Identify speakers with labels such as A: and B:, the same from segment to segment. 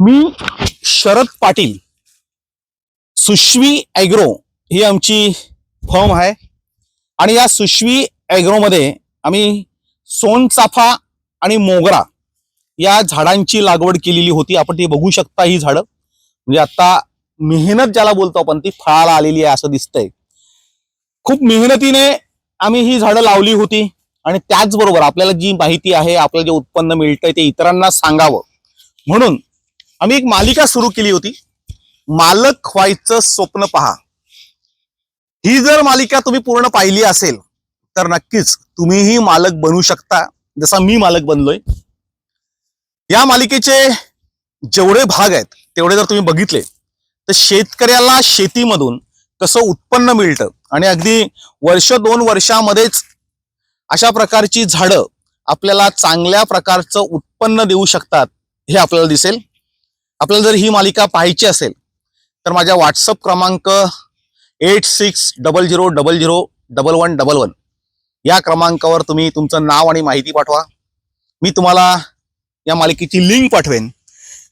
A: मी Sharad Patil सुश्वी agro ही आमची firm आहे. आणि या सुश्वी ॲग्रोमध्ये आम्ही सोनचाफा आणि मोगरा या झाडांची लागवड केलेली होती. आपण ती बघू शकता ही झाडं. म्हणजे आता मेहनत ज्याला बोलतो आपण ती फळाला आलेली आहे असं दिसतंय. खूप मेहनतीने आम्ही ही झाडं लावली होती. आणि त्याचबरोबर आपल्याला जी माहिती आहे आपल्याला जे उत्पन्न मिळतंय ते इतरांना सांगावं. म्हणून आम्ही एक मालिका सुरू केली होती. मालक व्हायचं स्वप्न पहा. ही जर मालिका तुम्ही पूर्ण पाहिली असेल तर नक्कीच तुम्हीही मालक बनू शकता. जसा मी मालक बनलोय. या मालिकेचे जेवढे भाग आहेत तेवढे जर तुम्ही बघितले तर शेतकऱ्याला शेतीमधून कसं उत्पन्न मिळतं आणि अगदी वर्ष दोन वर्षामध्येच अशा प्रकारची झाडं आपल्याला चांगल्या प्रकारचं उत्पन्न देऊ शकतात हे आपल्याला दिसेल. आपल्याला जर ही मालिका पाहायची असेल तर माझ्या व्हॉट्सअप क्रमांक eight six double zero double zero double one double one या क्रमांकावर तुम्ही तुमचं नाव आणि माहिती पाठवा. मी तुम्हाला या मालिकेची लिंक पाठवेन.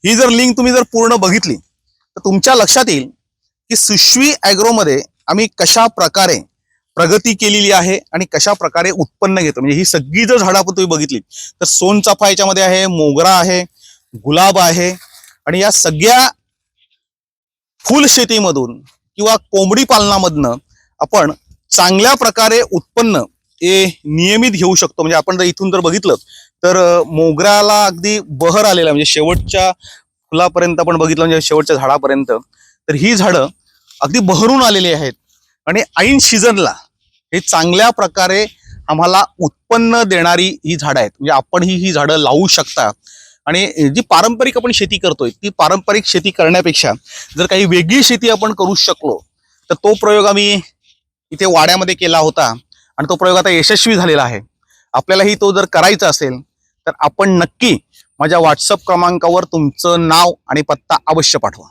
A: ही जर लिंक तुम्ही जर पूर्ण बघितली तर तुमच्या लक्षात येईल की सुश्वी ॲग्रोमध्ये आम्ही कशा प्रकारे प्रगती केलेली आहे आणि कशा प्रकारे उत्पन्न घेतो. म्हणजे ही सगळी जर झाडं आपण तुम्ही बघितली तर सोनचाफा याच्यामध्ये आहे मोगरा आहे गुलाब आहे आणि या सगळ्या फुल शेतीमधून किंवा कोंबडी पालनामधनं आपण चांगल्या प्रकारे उत्पन्न हे नियमित घेऊ शकतो. म्हणजे आपण जर इथून जर बघितलं तर मोगऱ्याला अगदी बहर आलेला म्हणजे शेवटच्या फुलापर्यंत आपण बघितलं म्हणजे शेवटच्या झाडापर्यंत तर ही झाडं अगदी बहरून आलेली आहेत. आणि ऐन सीझनला हे चांगल्या प्रकारे आम्हाला उत्पन्न देणारी ही झाडं आहेत. म्हणजे आपण ही ही झाडं लावू शकता. आणि जी पारंपरिक आपण शेती करतोय ती पारंपरिक शेती करण्यापेक्षा जर काही वेगळी शेती आपण करू शकलो तर तो प्रयोग आम्ही इथे वाड्यामध्ये केला होता आणि तो प्रयोग आता यशस्वी झालेला आहे. आपल्यालाही तो जर करायचा असेल तर आपण नक्की माझ्या व्हॉट्सअप क्रमांकावर तुमचं नाव आणि पत्ता अवश्य पाठवा.